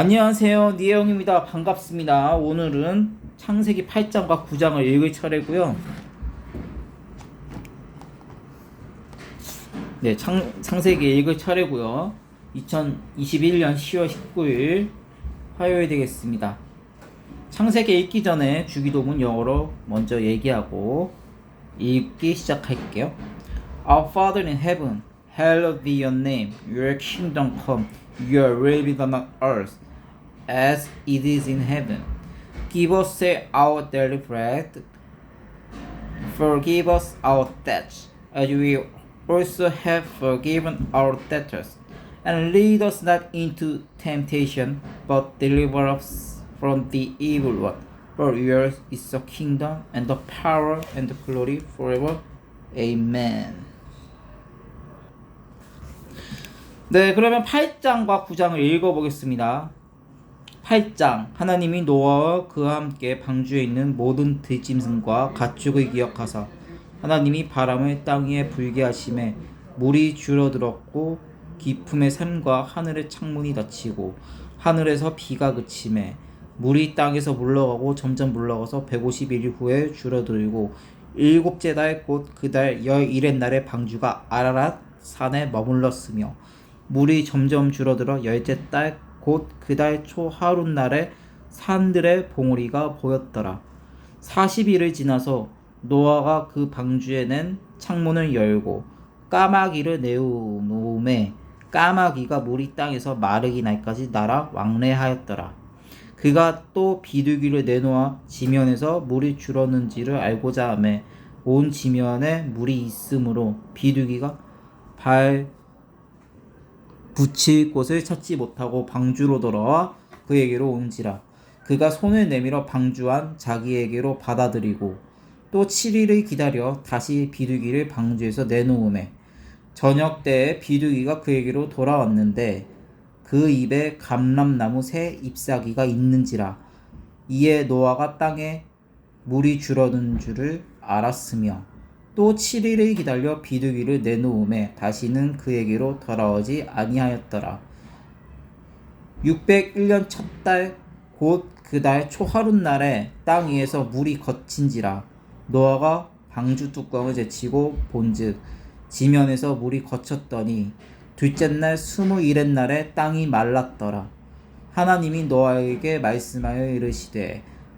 안녕하세요. 니에영입니다. 반갑습니다. 오늘은 창세기 8장과 9장을 읽을 차례고요. 네, 창, 창세기 읽을 차례고요. 2021년 10월 19일 화요일 되겠습니다. 창세기 읽기 전에 주기도문 영어로 먼저 얘기하고 읽기 시작할게요. Our Father in heaven, hallowed be your name. Your kingdom come. Your will be done on earth as it is in heaven. Give us our daily bread. Forgive us our debts, as we also have forgiven our debtors. And lead us not into temptation, but deliver us from the evil one. For yours is the kingdom, and the power, and the glory forever. Amen. 네, 그러면 8장과 9장을 읽어보겠습니다. 8장 하나님이 노아와 그와 함께 방주에 있는 모든 들짐승과 가축을 기억하사 하나님이 바람을 땅 위에 불게 하심에 물이 줄어들었고 깊음의 산과 하늘의 창문이 닫히고 하늘에서 비가 그침에 물이 땅에서 물러가고 점점 물러가서 150일 후에 줄어들고 일곱째 달 곧 그달 열일의 날에 방주가 아라랏 산에 머물렀으며 물이 점점 줄어들어 열째 달 곧 그달 초 하룻날에 산들의 봉우리가 보였더라. 40일을 지나서 노아가 그 방주에 낸 창문을 열고 까마귀를 내어놓음에 까마귀가 물이 땅에서 마르기 날까지 날아 왕래하였더라. 그가 또 비둘기를 내놓아 지면에서 물이 줄었는지를 알고자 하매 온 지면에 물이 있으므로 비둘기가 발 붙일 곳을 찾지 못하고 방주로 돌아와 그에게로 온지라. 그가 손을 내밀어 방주한 자기에게로 받아들이고 또 7일을 기다려 다시 비둘기를 방주에서 내놓음에 저녁 때에 비둘기가 그에게로 돌아왔는데 그 입에 감람나무 새 잎사귀가 있는지라. 이에 노아가 땅에 물이 줄어든 줄을 알았으며 또 7일을 기다려 비둘기를 내놓음에 다시는 그에게로 돌아오지 아니하였더라. 601년 첫 달 곧 그달 초하룻날에 땅 위에서 물이 거친지라 노아가 방주 뚜껑을 제치고 본즉 지면에서 물이 거쳤더니 둘째 날 스무일의 날에 땅이 말랐더라. 하나님이 노아에게 말씀하여 이르시되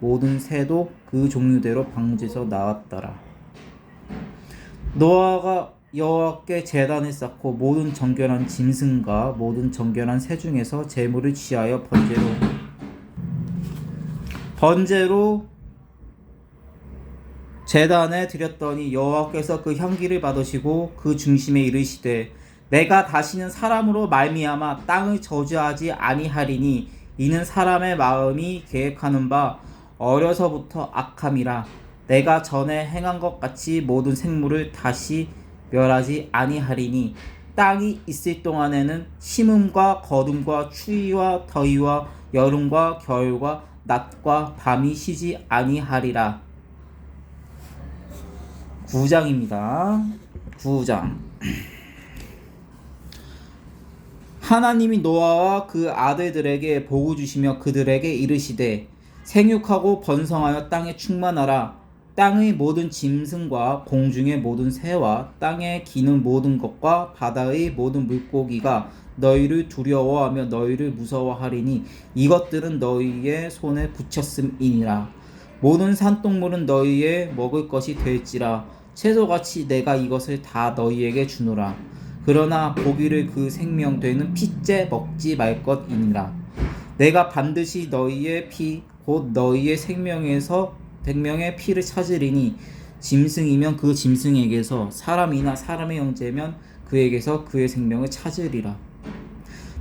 모든 새도 그 종류대로 방주에서 나왔더라. 노아가 여호와께 제단을 쌓고 모든 정결한 짐승과 모든 정결한 새 중에서 제물을 취하여 번제로 번제로 제단에 드렸더니 여호와께서 그 향기를 받으시고 그 중심에 이르시되 내가 다시는 사람으로 말미암아 땅을 저주하지 아니하리니 이는 사람의 마음이 계획하는 바 어려서부터 악함이라 내가 전에 행한 것 같이 모든 생물을 다시 멸하지 아니하리니 땅이 있을 동안에는 심음과 거둠과 추위와 더위와 여름과 겨울과 낮과 밤이 쉬지 아니하리라 9장입니다. 9장. 하나님이 노아와 그 아들들에게 복을 주시며 그들에게 이르시되 생육하고 번성하여 땅에 충만하라. 땅의 모든 짐승과 공중의 모든 새와 땅에 기는 모든 것과 바다의 모든 물고기가 너희를 두려워하며 너희를 무서워하리니 이것들은 너희의 손에 붙였음이니라. 모든 산동물은 너희의 먹을 것이 될지라. 채소같이 내가 이것을 다 너희에게 주노라. 그러나 고기를 그 생명 되는 피째 먹지 말 것이니라. 내가 반드시 너희의 피 곧 너희의 생명에서 백명의 피를 찾으리니 짐승이면 그 짐승에게서 사람이나 사람의 형제면 그에게서 그의 생명을 찾으리라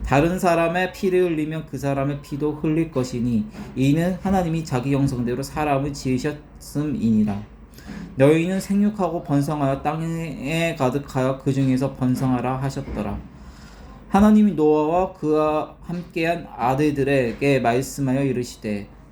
다른 사람의 피를 흘리면 그 사람의 피도 흘릴 것이니 이는 하나님이 자기 형성대로 사람을 지으셨음이니라. 너희는 생육하고 번성하여 땅에 가득하여 그 중에서 번성하라 하셨더라. 하나님이 노아와 그와 함께한 아들들에게 말씀하여 이르시되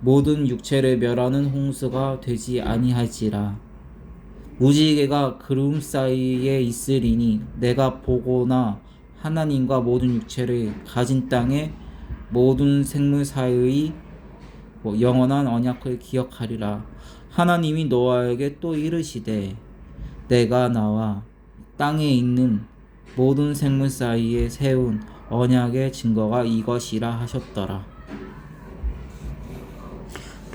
모든 육체를 멸하는 홍수가 되지 아니할지라 무지개가 구름 사이에 있으리니 내가 보거나 하나님과 모든 육체를 가진 땅에 모든 생물 사이의 뭐 영원한 언약을 기억하리라. 하나님이 노아에게 또 이르시되 내가 나와 땅에 있는 모든 생물 사이에 세운 언약의 증거가 이것이라 하셨더라.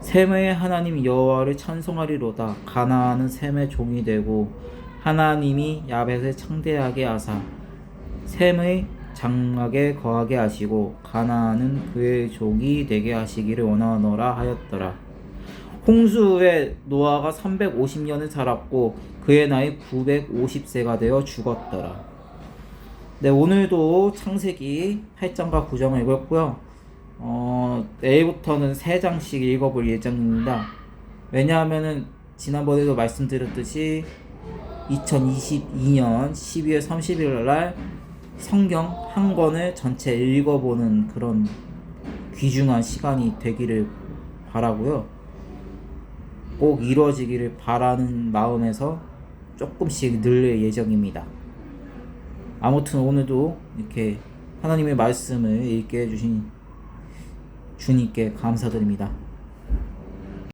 셈의 하나님 여호와를 찬송하리로다 가나안은 셈의 종이 되고 하나님이 야벳을 창대하게 하사 셈의 장막에 거하게 하시고 가나안은 그의 종이 되게 하시기를 원하노라 하였더라. 홍수 후에 노아가 350년을 살았고 그의 나이 950세가 되어 죽었더라. 네, 오늘도 창세기 8장과 9장을 읽었고요. 어, 내일부터는 3장씩 읽어볼 예정입니다. 왜냐하면은 지난번에도 말씀드렸듯이 2022년 12월 30일 날 성경 한 권을 전체 읽어보는 그런 귀중한 시간이 되기를 바라고요. 꼭 이루어지기를 바라는 마음에서 조금씩 늘릴 예정입니다. 아무튼 오늘도 이렇게 하나님의 말씀을 읽게 해주신 주님께 감사드립니다.